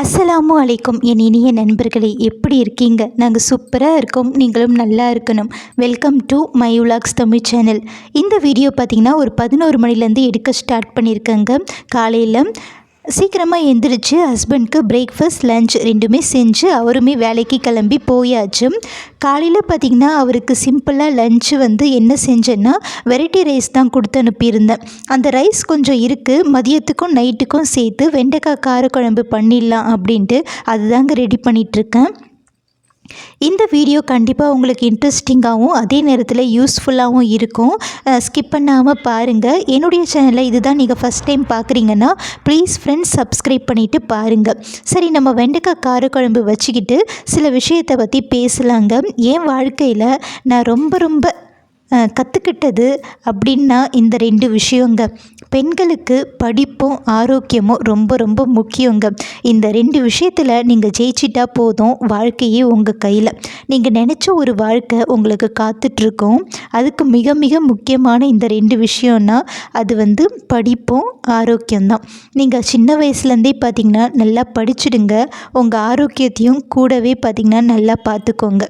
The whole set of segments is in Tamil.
அஸ்ஸலாமு அலைக்கும் என் இனிய நண்பர்களே எப்படி இருக்கீங்க? நாங்கள் சூப்பராக இருக்கோம். நீங்களும் நல்லா இருக்கணும். Welcome to my உலாக்ஸ் Tamil channel இந்த வீடியோ பார்த்திங்கன்னா ஒரு பதினோரு மணிலேருந்து எடுக்க ஸ்டார்ட் பண்ணியிருக்கேங்க. காலையில் சீக்கிரமாக எந்திரிச்சு ஹஸ்பண்ட்க்கு பிரேக்ஃபாஸ்ட் லஞ்ச் ரெண்டுமே செஞ்சு அவருமே வேலைக்கு கிளம்பி போயாச்சு. காலையில் பார்த்திங்கன்னா அவருக்கு சிம்பிளாக லஞ்சு வந்து என்ன செஞ்சேன்னா வெரைட்டி ரைஸ் தான் கொடுத்து அனுப்பியிருந்தேன். அந்த ரைஸ் கொஞ்சம் இருக்குது மதியத்துக்கும் நைட்டுக்கும் சேர்த்து வெண்டைக்காய் காரக்குழம்பு பண்ணிடலாம் அப்படின்ட்டு அதுதாங்க ரெடி பண்ணிகிட்ருக்கேன் இந்த வீடியோ கண்டிப்பாக உங்களுக்கு இன்ட்ரெஸ்டிங்காகவும் அதே நேரத்தில் யூஸ்ஃபுல்லாகவும் இருக்கும். ஸ்கிப் பண்ணாமல் பாருங்கள் என்னுடைய சேனலில் இதுதான் நீங்கள் ஃபஸ்ட் டைம் பார்க்குறீங்கன்னா ப்ளீஸ் ஃப்ரெண்ட்ஸ் சப்ஸ்கிரைப் பண்ணிவிட்டு பாருங்கள் சரி நம்ம வெண்டைக்காய் காரக்குழம்பு வச்சுக்கிட்டு சில விஷயத்தை பற்றி பேசலாங்க. என் வாழ்க்கையில் நான் ரொம்ப ரொம்ப கற்றுக்கிட்டது அப்படின்னா இந்த ரெண்டு விஷயங்க. பெண்களுக்கு படிப்பும் ஆரோக்கியமும் ரொம்ப ரொம்ப முக்கியங்க. இந்த ரெண்டு விஷயத்தில் நீங்கள் ஜெயிச்சிட்டா போதும் வாழ்க்கையே உங்கள் கையில். நீங்கள் நினச்ச ஒரு வாழ்க்கை உங்களுக்கு காத்துட்ருக்கோம். அதுக்கு மிக மிக முக்கியமான இந்த ரெண்டு விஷயம்னா அது வந்து படிப்பும் ஆரோக்கியம்தான். நீங்கள் சின்ன வயசுலேருந்தே பார்த்திங்கன்னா நல்லா படிச்சுடுங்க. உங்கள் ஆரோக்கியத்தையும் கூடவே பார்த்திங்கன்னா நல்லா பார்த்துக்கோங்க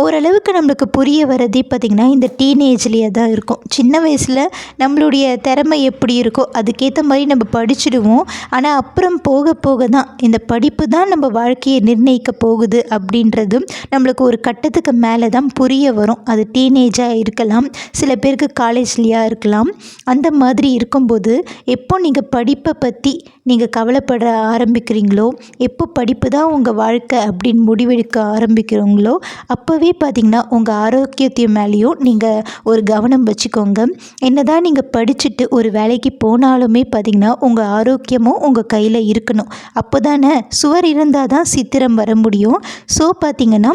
ஓரளவுக்கு நம்மளுக்கு புரிய வரதே பார்த்திங்கன்னா இந்த டீனேஜ்லேயே தான் இருக்கும். சின்ன வயசில் நம்மளுடைய திறமை எப்படி இருக்கோ அதுக்கேற்ற மாதிரி நம்ம படிச்சுடுவோம். ஆனால் அப்புறம் போக போக தான் இந்த படிப்பு தான் நம்ம வாழ்க்கையை நிர்ணயிக்க போகுது அப்படின்றதும் நம்மளுக்கு ஒரு கட்டத்துக்கு மேலே தான் புரிய வரும். அது டீனேஜாக இருக்கலாம் சில பேருக்கு காலேஜ்லேயா இருக்கலாம். அந்த மாதிரி இருக்கும்போது எப்போ நீங்கள் படிப்பை பற்றி நீங்கள் கவலைப்பட ஆரம்பிக்கிறீங்களோ? எப்போ படிப்பு தான் உங்கள் வாழ்க்கை அப்படின்னு முடிவெடுக்க ஆரம்பிக்கிறீங்களோ? அப்போவே பார்த்திங்கன்னா உங்கள் ஆரோக்கியத்தை மேலேயும் நீங்கள் ஒரு கவனம் வச்சுக்கோங்க. என்ன தான் நீங்கள் படிச்சுட்டு ஒரு வேலைக்கு போனாலுமே பார்த்திங்கன்னா உங்கள் ஆரோக்கியமும் உங்கள் கையில் இருக்கணும். அப்போ தானே சுவர் இருந்தால் தான் சித்திரம் வர முடியும். ஸோ பார்த்திங்கன்னா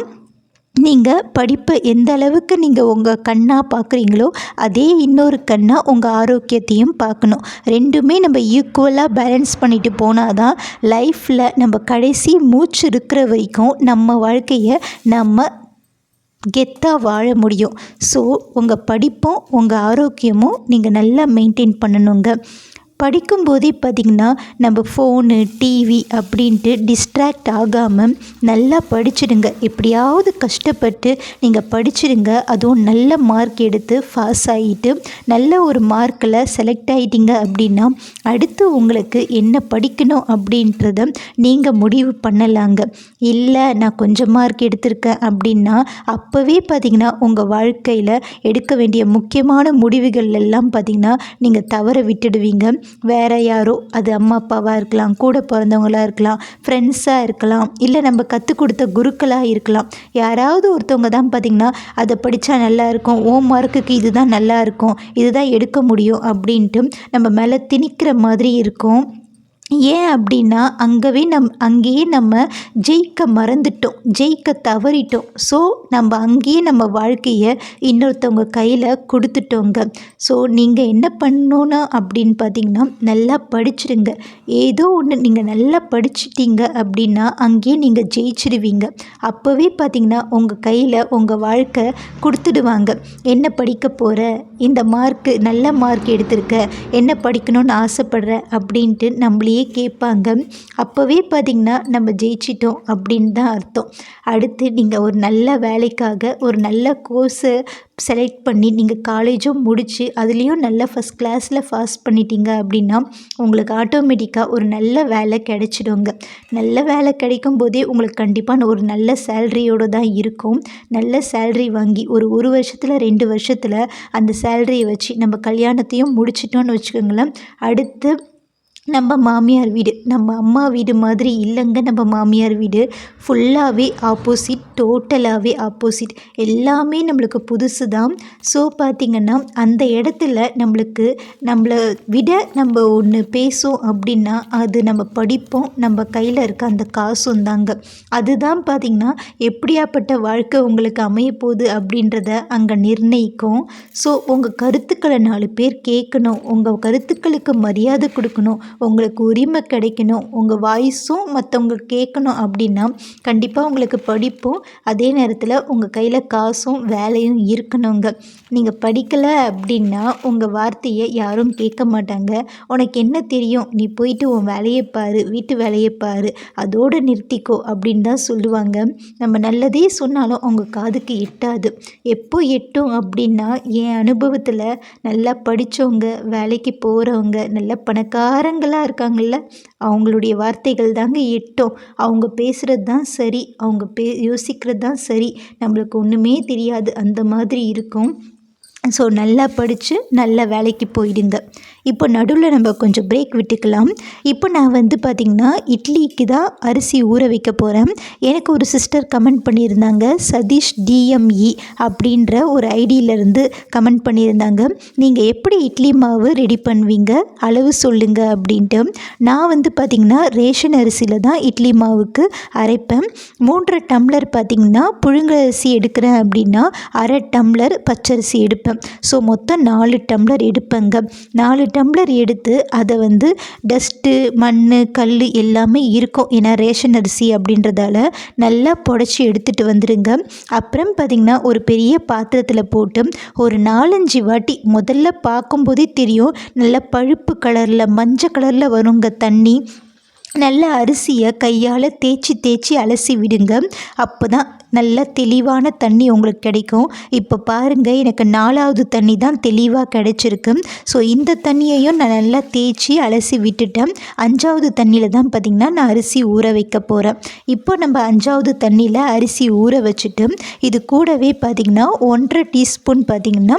நீங்கள் படிப்பை எந்த அளவுக்கு நீங்கள் உங்கள் கண்ணாக பார்க்குறீங்களோ அதே இன்னொரு கண்ணாக உங்கள் ஆரோக்கியத்தையும் பார்க்கணும் ரெண்டுமே நம்ம ஈக்குவலாக பேலன்ஸ் பண்ணிட்டு போனால் தான் லைஃப்பில் நம்ம கடைசி மூச்சு இருக்கிற வரைக்கும் நம்ம வாழ்க்கையை நம்ம கெத்தாக வாழ முடியும். ஸோ உங்கள் படிப்பும் உங்கள் ஆரோக்கியமும் நீங்கள் நல்லா மெயின்டைன் பண்ணணுங்க. படிக்கும்போதே பார்த்திங்கன்னா நம்ம ஃபோனு டிவி அப்படின்ட்டு டிஸ் டிஸ்ட்ராக்ட் ஆகாமல் நல்லா படிச்சிடுங்க. எப்படியாவது கஷ்டப்பட்டு நீங்கள் படிச்சிடுங்க. அதுவும் நல்ல மார்க் எடுத்து பாஸ் ஆகிட்டு நல்ல ஒரு மார்க்கில் செலக்ட் ஆகிட்டீங்க அப்படின்னா அடுத்து உங்களுக்கு என்ன படிக்கணும் அப்படின்றத நீங்கள் முடிவு பண்ணலாங்க. இல்லை நான் கொஞ்சம் மார்க் எடுத்திருக்கேன் அப்படின்னா அப்போவே பார்த்திங்கன்னா உங்கள் வாழ்க்கையில் எடுக்க வேண்டிய முக்கியமான முடிவுகள் எல்லாம் பார்த்திங்கன்னா நீங்கள் தவற விட்டுடுவீங்க. வேறு யாரோ அது அம்மா அப்பாவாக இருக்கலாம் கூட பிறந்தவங்களாக இருக்கலாம் ஃப்ரெண்ட்ஸ் ஃப்ரெண்ட்ஸாக இருக்கலாம். இல்லை நம்ம கற்றுக் கொடுத்த குருக்களாக இருக்கலாம். யாராவது ஒருத்தவங்க தான் பார்த்திங்கன்னா அதை படித்தா நல்லா இருக்கும். ஓம் மார்க்குக்கு இது தான் நல்லாயிருக்கும் இது தான் எடுக்க முடியும் அப்படின்ட்டு நம்ம மேலே திணிக்கிற மாதிரி இருக்கும். ஏன் அப்படின்னா அங்கவே நம் அங்கேயே நம்ம ஜெயிக்க மறந்துட்டோம் ஜெயிக்க தவறிட்டோம். ஸோ நம்ம அங்கேயே நம்ம வாழ்க்கையை இன்னொருத்தவங்க கையில் கொடுத்துட்டோங்க. ஸோ நீங்கள் என்ன பண்ணணும்னா அப்படின்னு பார்த்தீங்கன்னா நல்லா படிச்சிடுங்க ஏதோ ஒன்று நீங்கள் நல்லா படிச்சிட்டீங்க அப்படின்னா அங்கேயே நீங்கள் ஜெயிச்சிடுவீங்க அப்போவே பார்த்தீங்கன்னா உங்கள் கையில் உங்கள் வாழ்க்கை கொடுத்துடுவாங்க. என்ன படிக்க போகிற இந்த மார்க்கு நல்ல மார்க் எடுத்திருக்க. என்ன படிக்கணும்னு ஆசைப்படுற? அப்படின்ட்டு நம்மளே அப்படியே கேட்பாங்க. அப்போவே பார்த்திங்கன்னா நம்ம ஜெயிச்சிட்டோம் அப்படின்னு தான் அர்த்தம். அடுத்து நீங்கள் ஒரு நல்ல வேலைக்காக ஒரு நல்ல கோர்ஸை செலக்ட் பண்ணி நீங்கள் காலேஜும் முடித்து அதுலேயும் நல்ல ஃபஸ்ட் கிளாஸில் பாஸ் பண்ணிட்டீங்க அப்படின்னா உங்களுக்கு ஆட்டோமேட்டிக்காக ஒரு நல்ல வேலை கிடைச்சிடுங்க. நல்ல வேலை கிடைக்கும் போதே உங்களுக்கு கண்டிப்பாக ஒரு நல்ல சேல்ரியோடு தான் இருக்கும். நல்ல சேல்ரி வாங்கி ஒரு ஒரு வருஷத்தில் ரெண்டு வருஷத்தில் அந்த சேல்ரியை வச்சு நம்ம கல்யாணத்தையும் முடிச்சிட்டோன்னு வச்சுக்கோங்களேன். அடுத்து நம்ம மாமியார் வீடு நம்ம அம்மா வீடு மாதிரி இல்லைங்க நம்ம மாமியார் வீடு. ஃபுல்லாகவே ஆப்போசிட் டோட்டலாகவே ஆப்போசிட் எல்லாமே நம்மளுக்கு புதுசு தான் ஸோ பார்த்திங்கன்னா அந்த இடத்துல நம்மளுக்கு நம்மளை விட நம்ம ஒன்று பேசும் அப்படின்னா அது நம்ம படிப்போம். நம்ம கையில் இருக்க அந்த காசும் தாங்க அதுதான் பார்த்திங்கன்னா எப்படியாப்பட்ட வாழ்க்கை உங்களுக்கு அமைய போகுது அப்படின்றத அங்கே நிர்ணயிக்கும். ஸோ உங்கள் கருத்துக்களை நாலு பேர் கேட்கணும். உங்கள் கருத்துக்களுக்கு மரியாதை கொடுக்கணும். உங்களுக்கு உரிமை கிடைக்கணும். உங்கள் வாய்ஸும் மற்றவங்க கேட்கணும் அப்படின்னா கண்டிப்பாக உங்களுக்கு படிப்பும் அதே நேரத்தில் உங்கள் கையில் காசும் வேலையும் இருக்கணுங்க. நீங்கள் படிக்கலை அப்படின்னா உங்கள் வார்த்தையை யாரும் கேட்க மாட்டாங்க. உனக்கு என்ன தெரியும்? நீ போயிட்டு உன் வேலையை பாரு வீட்டு வேலையை பாரு அதோடு நிறுத்திக்கோ அப்படின்னு தான் சொல்லுவாங்க. நம்ம நல்லதே சொன்னாலும் அவங்க காதுக்கு எட்டாது. எப்போ எட்டும் அப்படின்னா என் அனுபவத்தில் நல்லா படித்தவங்க வேலைக்கு போகிறவங்க நல்ல பணக்காரங்களாக இருக்காங்கள்ல அவங்களுடைய வார்த்தைகள் தாங்க எட்டும். அவங்க பேசுகிறது தான் சரி அவங்க பே யோசிக்கிறது தான் சரி. நம்மளுக்கு ஒன்றுமே தெரியாது அந்த மாதிரி இருக்கும். ஸோ நல்லா படித்து நல்ல வேலைக்கு போயிடுங்க இப்போ நடுவில் நம்ம கொஞ்சம் பிரேக் விட்டுக்கலாம். இப்போ நான் வந்து பார்த்திங்கன்னா இட்லிக்கு தான் அரிசி ஊற வைக்க போகிறேன் எனக்கு ஒரு சிஸ்டர் கமெண்ட் பண்ணியிருந்தாங்க சதீஷ் டிஎம்இ அப்படின்ற ஒரு ஐடியிலேருந்து கமெண்ட் பண்ணியிருந்தாங்க. நீங்கள் எப்படி இட்லி மாவு ரெடி பண்ணுவீங்க? அளவு சொல்லுங்கள் அப்படின்ட்டு. நான் வந்து பார்த்திங்கன்னா ரேஷன் அரிசியில் தான் இட்லி மாவுக்கு அரைப்பேன். மூன்றரை டம்ளர் பார்த்திங்கன்னா புழுங்கரிசி எடுக்கிறேன் அப்படின்னா அரை டம்ளர் பச்சரிசி எடுப்பேன். ஸோ மொத்தம் நாலு டம்ளர் எடுப்பேங்க. நாலு டம்ளர் எடுத்து அதை வந்து டஸ்ட்டு மண் கல் எல்லாமே இருக்கும். ஏன்னா ரேஷன் அரிசி அப்படின்றதால நல்லா புடச்சி எடுத்துகிட்டு வந்துடுங்க அப்புறம் பார்த்திங்கன்னா ஒரு பெரிய பாத்திரத்தில் போட்டு ஒரு நாலஞ்சு வாட்டி முதல்ல பார்க்கும்போதே தெரியும். நல்லா பழுப்பு கலரில் மஞ்சள் கலரில் வருங்க தண்ணி. நல்ல அரிசியை கையால் தேய்ச்சி தேய்ச்சி அலசி விடுங்க. அப்போ தான் நல்ல தெளிவான தண்ணி உங்களுக்கு கிடைக்கும். இப்போ பாருங்கள் எனக்கு நாலாவது தண்ணி தான் தெளிவாக கிடைச்சிருக்கு. ஸோ இந்த தண்ணியையும் நான் நல்லா தேய்ச்சி அலசி விட்டுட்டேன். அஞ்சாவது தண்ணியில் தான் பார்த்திங்கன்னா நான் அரிசி ஊற வைக்க போகிறேன் இப்போ நம்ம அஞ்சாவது தண்ணியில் அரிசி ஊற வச்சுட்டு இது கூடவே பார்த்திங்கன்னா ஒன்றரை டீஸ்பூன் பார்த்திங்கன்னா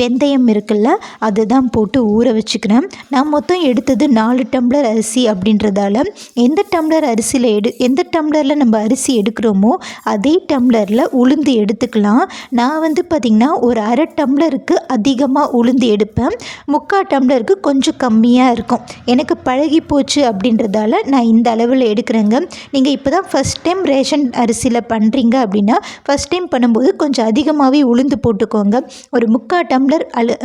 வெந்தயம் இருக்குல்ல அதுதான் போட்டு ஊற வச்சுக்கிறேன். நான் மொத்தம் எடுத்தது நாலு டம்ளர் அரிசி அப்படின்றதால எந்த டம்ளர் அரிசியில் எடு எந்த டம்ளரில் நம்ம அரிசி எடுக்கிறோமோ அதே டம்ளரில் உளுந்து எடுத்துக்கலாம். நான் வந்து பார்த்திங்கன்னா ஒரு அரை டம்ளருக்கு அதிகமாக உளுந்து எடுப்பேன். முக்கால் டம்ளருக்கு கொஞ்சம் கம்மியாக இருக்கும். எனக்கு பழகி போச்சு அப்படின்றதால நான் இந்த அளவில் எடுக்கிறேங்க. நீங்கள் இப்போ தான் ஃபஸ்ட் டைம் ரேஷன் அரிசியில் பண்ணுறீங்க அப்படின்னா ஃபஸ்ட் டைம் பண்ணும்போது கொஞ்சம் அதிகமாகவே உளுந்து போட்டுக்கோங்க. ஒரு முக்கால் டம்ளர் அழு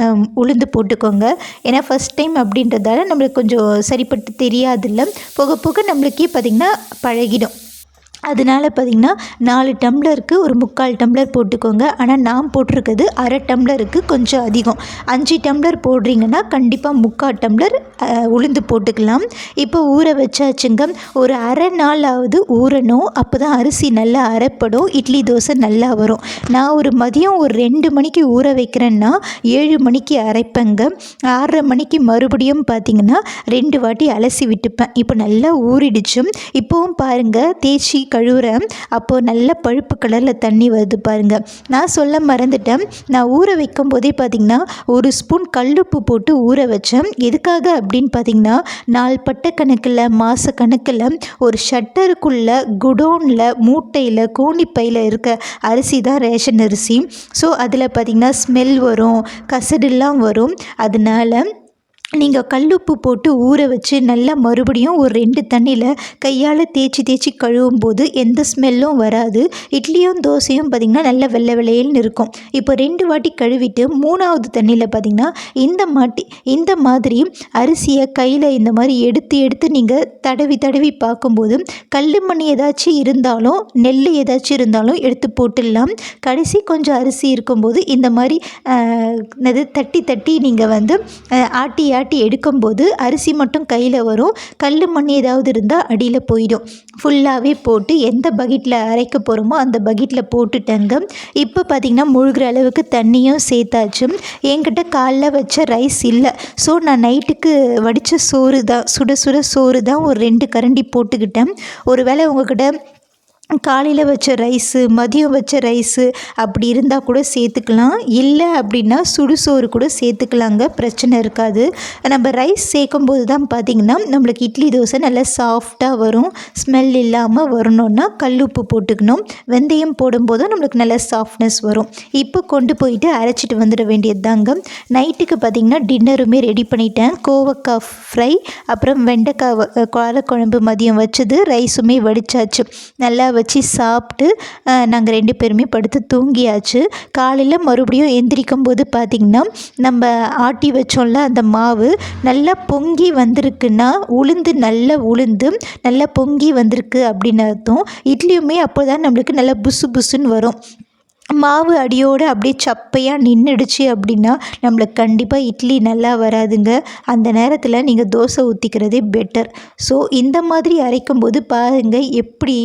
உளுந்து போட்டுக்கோங்க. ஏன்னா ஃபஸ்ட் டைம் அப்படின்றதால நம்மளுக்கு கொஞ்சம் சரிப்பட்டு தெரியாதில்ல. போக போக நம்மளுக்கே பார்த்திங்கன்னா பழகிடும். அதனால் பார்த்திங்கன்னா நாலு டம்ளருக்கு ஒரு முக்கால் டம்ளர் போட்டுக்கோங்க. ஆனால் நான் போட்டிருக்கிறது அரை டம்ளருக்கு கொஞ்சம் அதிகம். அஞ்சு டம்ளர் போடுறீங்கன்னா கண்டிப்பாக முக்கால் டம்ளர் உளுந்து போட்டுக்கலாம். இப்போ ஊற வச்சாச்சுங்க. ஒரு அரை நாளாவது ஊறணும். அப்போ தான் அரிசி நல்லா அரைப்படும். இட்லி தோசை நல்லா வரும். நான் ஒரு மதியம் ஒரு ரெண்டு மணிக்கு ஊற வைக்கிறேன்னா ஏழு மணிக்கு அரைப்பேங்க. ஆறரை மணிக்கு மறுபடியும் பார்த்திங்கன்னா ரெண்டு வாட்டி அலசி விட்டுப்பேன். இப்போ நல்லா ஊறிடுச்சும் இப்போவும் பாருங்கள் தேய்ச்சி கழுவுறேன் அப்போது நல்ல பழுப்பு கலரில் தண்ணி வருது பாருங்கள் நான் சொல்ல மறந்துட்டேன். நான் ஊற வைக்கும் போதே பார்த்திங்கன்னா ஒரு ஸ்பூன் கல்லுப்பு போட்டு ஊற வச்சேன். எதுக்காக அப்படின்னு பார்த்திங்கன்னா நாள்பட்ட கணக்கில் மாத கணக்கில் ஒரு ஷட்டருக்குள்ளே குடோனில் மூட்டையில் கோணிப்பையில் இருக்க அரிசி தான் ரேஷன் அரிசி. ஸோ அதில் பார்த்திங்கன்னா ஸ்மெல் வரும் கசடுலாம் வரும். அதனால் நீங்கள் கல்லுப்பு போட்டு ஊற வச்சு நல்லா மறுபடியும் ஒரு ரெண்டு தண்ணியில் கையால் தேய்ச்சி தேய்ச்சி கழுவும் போது எந்த ஸ்மெல்லும் வராது. இட்லியும் தோசையும் பார்த்திங்கன்னா நல்லா வெள்ளை வெள்ளையில்னு இருக்கும். இப்போ ரெண்டு வாட்டி கழுவிட்டு மூணாவது தண்ணியில் பார்த்திங்கன்னா இந்த மாட்டி இந்த மாதிரி அரிசியை கையில் இந்த மாதிரி எடுத்து எடுத்து நீங்கள் தடவி தடவி பார்க்கும்போது கல் மண் ஏதாச்சும் இருந்தாலும் நெல் ஏதாச்சும் இருந்தாலும் எடுத்து போட்டுடலாம். கடைசி கொஞ்சம் அரிசி இருக்கும்போது இந்த மாதிரி தட்டி தட்டி நீங்கள் வந்து ஆட்டி இல்லாட்டி எடுக்கும்போது அரிசி மட்டும் கையில் வரும். கல் மண் ஏதாவது இருந்தால் அடியில் போயிடும். ஃபுல்லாகவே போட்டு எந்த பக்கெட்டில் அரைக்க போகிறோமோ அந்த பக்கெட்டில் போட்டுட்டேங்க. இப்போ பார்த்திங்கன்னா முழுகிற அளவுக்கு தண்ணியும் சேர்த்தாச்சு. என்கிட்ட காலைல வச்ச ரைஸ் இல்லை. ஸோ நான் நைட்டுக்கு வடித்த சோறு தான் சுட சுட சோறு தான் ஒரு ரெண்டு கரண்டி போட்டுக்கிட்டேன். ஒரு வேளை உங்ககிட்ட காலையில் வச்ச ரைஸு மதியம் வச்ச ரைஸு அப்படி இருந்தால் கூட சேர்த்துக்கலாம். இல்லை அப்படின்னா சுடுசோறு கூட சேர்த்துக்கலாங்க. பிரச்சனை இருக்காது. நம்ம ரைஸ் சேர்க்கும் போது தான் பார்த்திங்கன்னா நம்மளுக்கு இட்லி தோசை நல்லா சாஃப்டாக வரும். ஸ்மெல் இல்லாமல் வரணுன்னா கல்லுப்பு போட்டுக்கணும். வெந்தயம் போடும்போது நம்மளுக்கு நல்ல சாஃப்ட்னஸ் வரும். இப்போ கொண்டு போயிட்டு அரைச்சிட்டு வந்துட வேண்டியது தாங்க நைட்டுக்கு பார்த்திங்கன்னா டின்னருமே ரெடி பண்ணிட்டேன். கோவக்காய் ஃப்ரை அப்புறம் வெண்டைக்காய் காரக்குழம்பு மதியம் வச்சது ரைஸுமே வடித்தாச்சு நல்லா வச்சு சாப்பிட்டு நாங்கள் ரெண்டு பேருமே படுத்து தூங்கியாச்சு. காலையில் மறுபடியும் எந்திரிக்கும் போது பார்த்திங்கன்னா நம்ம ஆட்டி வச்சோம்ல அந்த மாவு நல்லா பொங்கி வந்திருக்குன்னா உளுந்து நல்லா உளுந்து நல்லா பொங்கி வந்திருக்கு அப்படின்னு அர்த்தம். இட்லியுமே அப்போ தான் நம்மளுக்கு நல்லா புசு புசுன்னு வரும். மாவு அடியோடு அப்படியே சப்பையாக நின்றுடுச்சு அப்படின்னா நம்மளுக்கு கண்டிப்பாக இட்லி நல்லா வராதுங்க. அந்த நேரத்தில் நீங்கள் தோசை ஊற்றிக்கிறதே பெட்டர் ஸோ இந்த மாதிரி அரைக்கும் போது பாருங்கள் எப்படி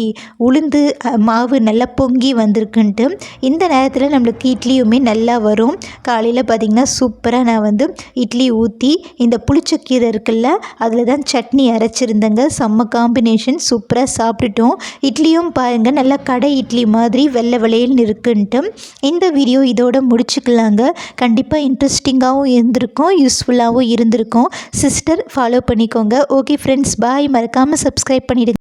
உளுந்து மாவு நல்லா பொங்கி வந்திருக்குன்ட்டு இந்த நேரத்தில் நம்மளுக்கு இட்லியுமே நல்லா வரும். காலையில் பார்த்திங்கன்னா சூப்பராக நான் வந்து இட்லி ஊற்றி இந்த புளிச்சக்கீரை இருக்குல்ல அதில் தான் சட்னி அரைச்சிருந்தேங்க. செம்ம காம்பினேஷன் சூப்பராக சாப்பிட்டுட்டோம். இட்லியும் பாருங்கள் நல்லா கடை இட்லி மாதிரி வெள்ளை வெளையல்னு இருக்குன்ட்டு இந்த வீடியோ இதோட முடிச்சுக்கலாங்க. கண்டிப்பாக இன்ட்ரெஸ்டிங்காகவும் இருந்திருக்கும் யூஸ்ஃபுல்லாகவும் இருந்திருக்கும். சிஸ்டர் ஃபாலோ பண்ணிக்கோங்க. ஓகே ஃப்ரெண்ட்ஸ் பாய் மறக்காமல் சப்ஸ்கிரைப் பண்ணிவிடுங்க